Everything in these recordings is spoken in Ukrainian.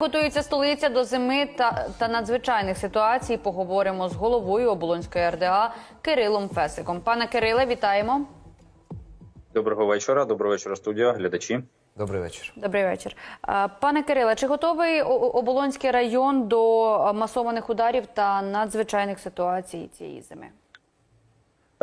Готується столиця до зими та, та надзвичайних ситуацій. Поговоримо з головою Оболонської РДА Кирилом Фесиком. Пане Кириле, вітаємо. Доброго вечора, доброго вечора, студія, глядачі. Добрий вечір. Добрий вечір. Пане Кириле, чи готовий Оболонський район до масованих ударів та надзвичайних ситуацій цієї зими?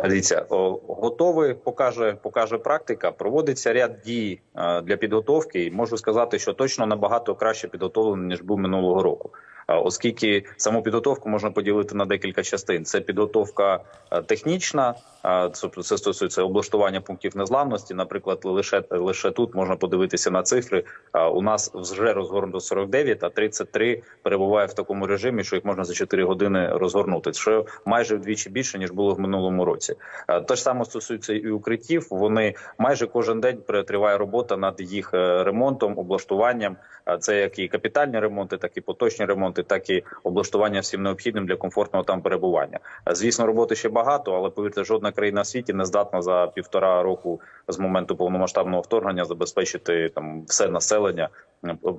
Дивіться, готове, покаже, покаже практика. Проводиться ряд дій для підготовки. І можу сказати, що точно набагато краще підготовлений ніж був минулого року. Оскільки саму підготовку можна поділити на декілька частин. Це підготовка технічна, е, тобто це стосується облаштування пунктів незламності. Наприклад, лише лише тут можна подивитися на цифри. У нас вже розгорнуто 49, а 33 перебуває в такому режимі, що їх можна за 4 години розгорнути. Що майже вдвічі більше ніж було в минулому році. Те ж саме стосується і укриттів. Вони майже кожен день триває робота над їх е, ремонтом, облаштуванням. Е, Це як і капітальні ремонти, так і поточні ремонти, так і облаштування всім необхідним для комфортного там перебування. Звісно, роботи ще багато, але повірте, жодна країна в світі не здатна за півтора року з моменту повномасштабного вторгнення забезпечити там все населення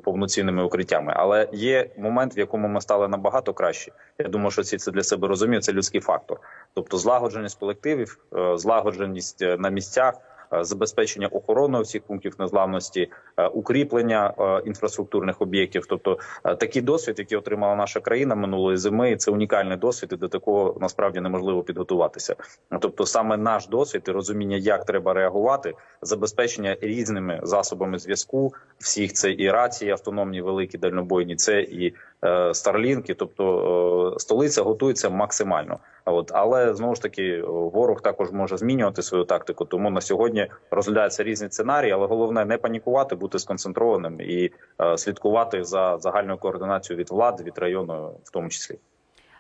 повноцінними укриттями. Але є момент, в якому ми стали набагато краще. Я думаю, що всі це для себе розуміють. Це людський фактор, тобто злагодженість колективів, е, злагодженість е, на місцях. Е, Забезпечення охорони всіх пунктів незламності, е, укріплення е, інфраструктурних об'єктів, тобто такий досвід, який отримала наша країна минулої зими, це унікальний досвід, і до такого насправді неможливо підготуватися. Тобто, саме наш досвід і розуміння, як треба реагувати, забезпечення різними засобами зв'язку, всіх це і рації, автономні, великі дальнобойні, це і старлінки. Тобто е, столиця готується максимально. От але знову ж таки е, ворог також може змінювати свою тактику. Тому на сьогодні розглядаються різні сценарії, але головне не панікувати, бути сконцентрованим і е, слідкувати за загальною координацією від влади, від району, в тому числі.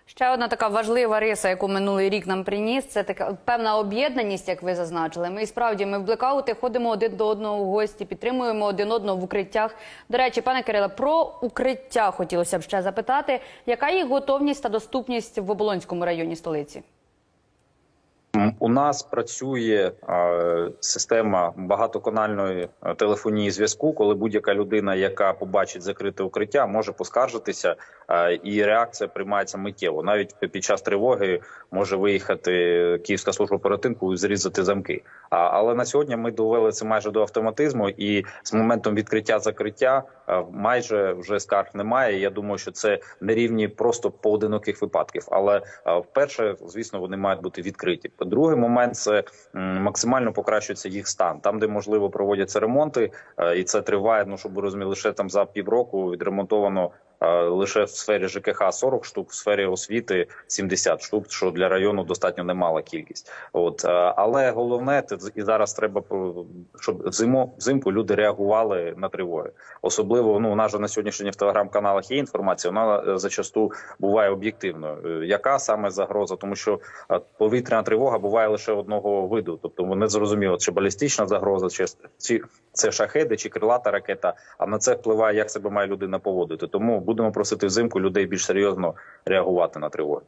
Ще одна така важлива риса, яку минулий рік нам приніс, це така певна об'єднаність, як ви зазначили. Ми і справді ми в блекаути ходимо один до одного в гості, підтримуємо один одного в укриттях. До речі, пане Кириле, про укриття хотілося б ще запитати, яка їх готовність та доступність в Оболонському районі столиці? У нас працює е, система багатоканальної е, телефонії зв'язку, коли будь-яка людина, яка побачить закрите укриття, може поскаржитися, е, і реакція приймається миттєво. Навіть під час тривоги може виїхати Київська служба порятунку і зрізати замки. Але на сьогодні ми довели це майже до автоматизму, і з моментом відкриття закриття е, майже вже скарг немає. Я думаю, що це не рівні просто поодиноких випадків. Але вперше, звісно, вони мають бути відкриті. Другий момент це максимально покращується їх стан. Там, де можливо проводяться ремонти, е, і це триває. Ну щоб ви розуміли, лише там за півроку відремонтовано. Лише в сфері ЖКХ 40 штук, в сфері освіти 70 штук, що для району достатньо немала кількість. От е, але головне, і зараз треба щоб взиму взимку люди реагували на тривоги. Особливо ну у нас же на сьогоднішній в телеграм-каналах є інформація. Вона е, зачасту буває об'єктивною. Е, Яка саме загроза? Тому що повітряна тривога буває лише одного виду, тобто не зрозуміло, чи балістична загроза, чи, чи це шахеди, чи крилата ракета. А на це впливає, як себе має людина поводити. Тому будемо просити взимку людей більш серйозно реагувати на тривоги.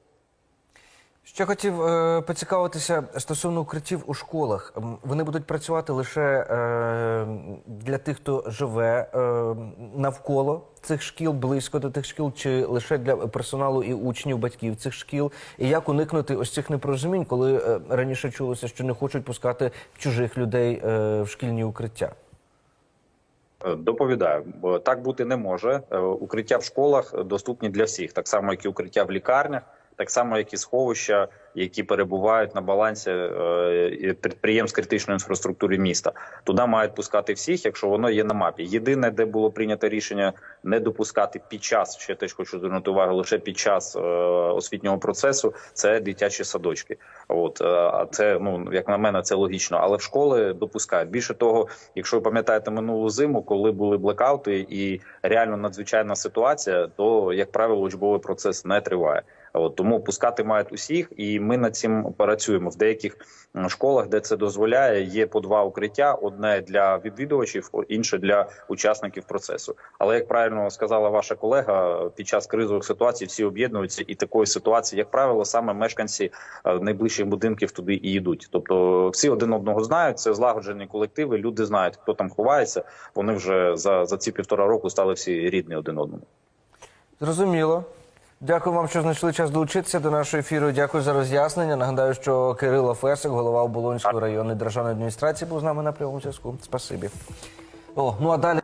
Ще хотів е, поцікавитися стосовно укриттів у школах. Вони будуть працювати лише е, для тих, хто живе е, навколо цих шкіл, близько до тих шкіл, чи лише для персоналу і учнів, батьків цих шкіл. І як уникнути ось цих непорозумінь, коли е, раніше чулося, що не хочуть пускати чужих людей е, в шкільні укриття? Е, Доповідаю, так бути не може. Е, Укриття в школах доступні для всіх, так само як і укриття в лікарнях, так само як і сховища, які перебувають на балансі е, підприємств критичної інфраструктури міста. Туди мають пускати всіх, якщо воно є на мапі. Єдине, де було прийнято рішення не допускати під час, ще теж хочу звернути увагу, лише під час е, освітнього процесу, це дитячі садочки. От е, а це ну як на мене, це логічно. Але в школи допускають. Більше того, якщо ви пам'ятаєте минулу зиму, коли були блекаути і реально надзвичайна ситуація, то як правило учбовий процес не триває. От тому пускати мають усіх, і ми над цим працюємо в деяких школах, де це дозволяє. Є по два укриття: одне для відвідувачів, інше для учасників процесу. Але як правильно сказала ваша колега, під час кризових ситуацій всі об'єднуються, і такої ситуації, як правило, саме мешканці е, найближчих будинків туди і йдуть. Тобто всі один одного знають. Це злагоджені колективи. Люди знають, хто там ховається. Вони вже за, за ці півтора року стали всі рідні один одному. Зрозуміло. Дякую вам, що знайшли час долучитися до нашого ефіру. Дякую за роз'яснення. Нагадаю, що Кирило Фесик, голова Оболонської районної державної адміністрації, був з нами на прямому зв'язку. Спасибі. О, ну а далі.